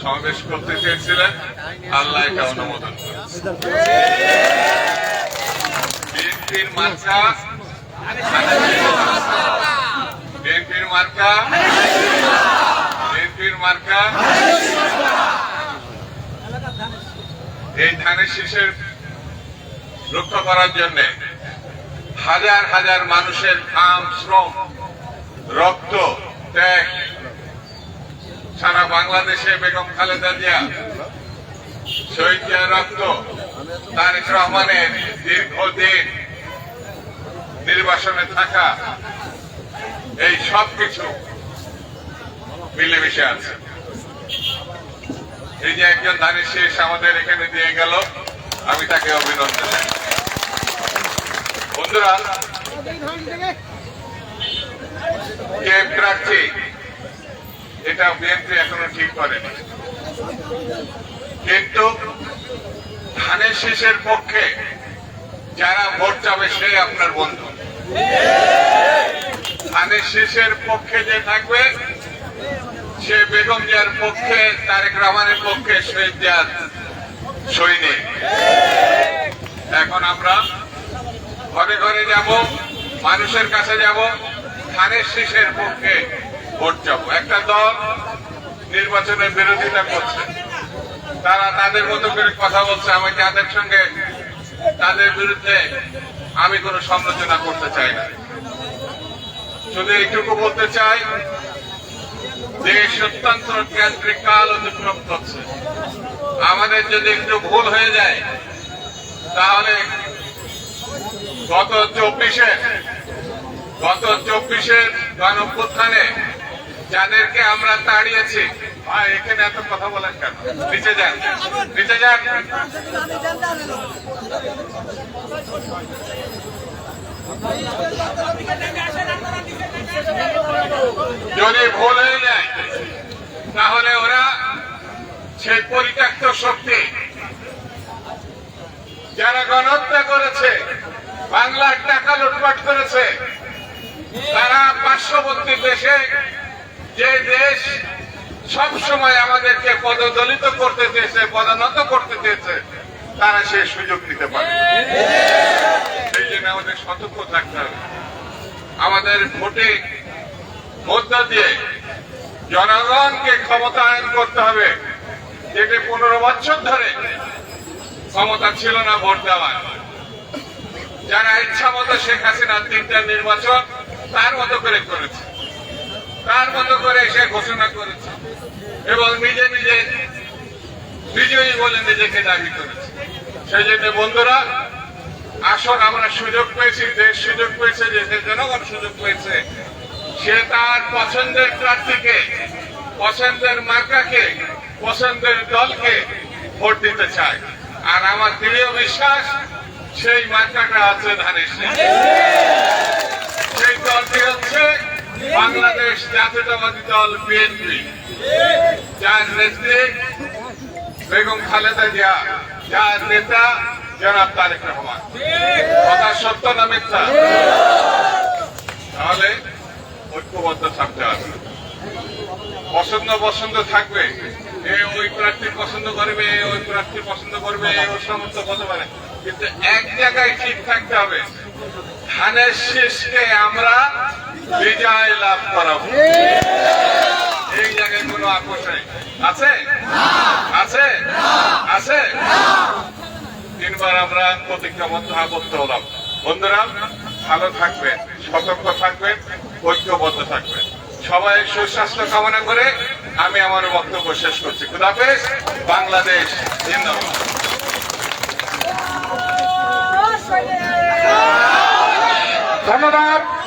সমাবেশ করতে চেয়েছিলেন। আল্লাহ এটা অনুমোদন বিএনপির বিএনপির মার্কা বিএনপির মার্কা এই ধানের শীষের রক্ষা করার জন্য হাজার হাজার মানুষের ঘাম শ্রম, রক্ত, ত্যাগ সারা বাংলাদেশে বেগম খালেদা জিয়া, শহীদ জিয়া রক্ত তারেক রহমানের দীর্ঘদিন নির্বাসনে থাকা এই সব কিছু মিলেমিশে আছে। এই যে একজন ধানের শেষ আমাদের এখানে দিয়ে গেল, আমি তাকে অভিনন্দন বন্ধুরা, কে প্রার্থী এটা বিএনপি এখনও ঠিক করেনি। কিন্তু ধানের শীষের পক্ষে যারা ভোট যাবে সে আপনার বন্ধু। ধানের শীষের পক্ষে যে থাকবে, সে বেগম জিয়ার পক্ষে, তারেক রহমানের পক্ষে শহীদ জিয়ার সৈনিক। এখন আমরা ঘরে ঘরে যাব, মানুষের কাছে যাব, ধানের শীষের পক্ষে ভোট যাব একটা দল নির্বাচনের বিরোধিতা করছে। তারা তাদের মতো করে কথা বলছে, আমি তাদের সঙ্গে তাদের বিরুদ্ধে আমি কোনো সমালোচনা করতে চাই না। শুধু এইটুকু বলতে চাই দেশ অত্যন্ত কেন্দ্রিক কাল অতিক্রম করছে। আমাদের যদি একটু ভুল হয়ে যায়, তাহলে গত চব্বিশে, গত চব্বিশের গণপুত্থানে যাদেরকে আমরা তাড়িয়েছি, ভাই, এখানে এত কথা বলেন কেন? নিচে যান। নিচে যান। যদি ভুল হয়ে যায়, তাহলে ওরা সেই পরিত্যক্ত শক্তি যারা গণহত্যা করেছে, বাংলার টাকা লুটপাট করেছে, তারা পার্শ্ববর্তী দেশে যে দেশ সব সময় আমাদেরকে পদদলিত করতে চেয়েছে, পদোন্নত করতে চেয়েছে, তারা সেই সুযোগ দিতে পারে। সেই জন্য আমাদের সতর্ক থাকতে হবে। আমাদের ভোটে মধ্য দিয়ে জনগণকে ক্ষমতায়ন করতে হবে। যেটি পনেরো বছর ধরে ক্ষমতা ছিল না ভোট দেওয়ার। যারা ইচ্ছা মতো শেখ হাসিনা তিনটা নির্বাচন তার মতো করে করেছে। তার মতো করে সে ঘোষণা করেছে এবং নিজে নিজে বিজয়ী বলে নিজেকে দাবি করেছে। সেই জন্য বন্ধুরা আসুন আমরা সুযোগ পেয়েছি, দেশ সুযোগ পেয়েছে, দেশের জনগণ সুযোগ পেয়েছে। সে তার পছন্দের প্রার্থীকে, পছন্দের মার্কাকে, পছন্দের দলকে ভোট দিতে চায়। আর আমার দৃঢ় বিশ্বাস, সেই মার্কাটা আছে ধানের সেই দলটি হচ্ছে বাংলাদেশ জাতীয়তাবাদী দল বিএনপি। যার নেত্রী বেগম খালেদা জিয়া, যার নেতা জনাব তারেক রহমান। কথা সত্য না মিথ্যা? তাহলে ঐক্যবদ্ধ থাকতে হবে। পছন্দ পছন্দ থাকবে। এ ওই প্রার্থী পছন্দ করবে ওই প্রার্থী পছন্দ করবে ওই সমস্ত হতে পারে। কিন্তু এক জায়গায় ঠিক থাকতে হবে। ধানের শেষকে আমরা বিজয় লাভ করাবো এই জায়গায় কোনো নেই। আছে? আছে? আছে? তিনবার আমরা আবদ্ধ হলাম। বন্ধুরা, ভালো থাকবেন, সতর্ক থাকবেন, ঐক্যবদ্ধ থাকবেন। সবাই সুস্বাস্থ্য কামনা করে আমি আমার বক্তব্য শেষ করছি। খুদাফেজ বাংলাদেশ, জিন্দাবাদ। 頑張れ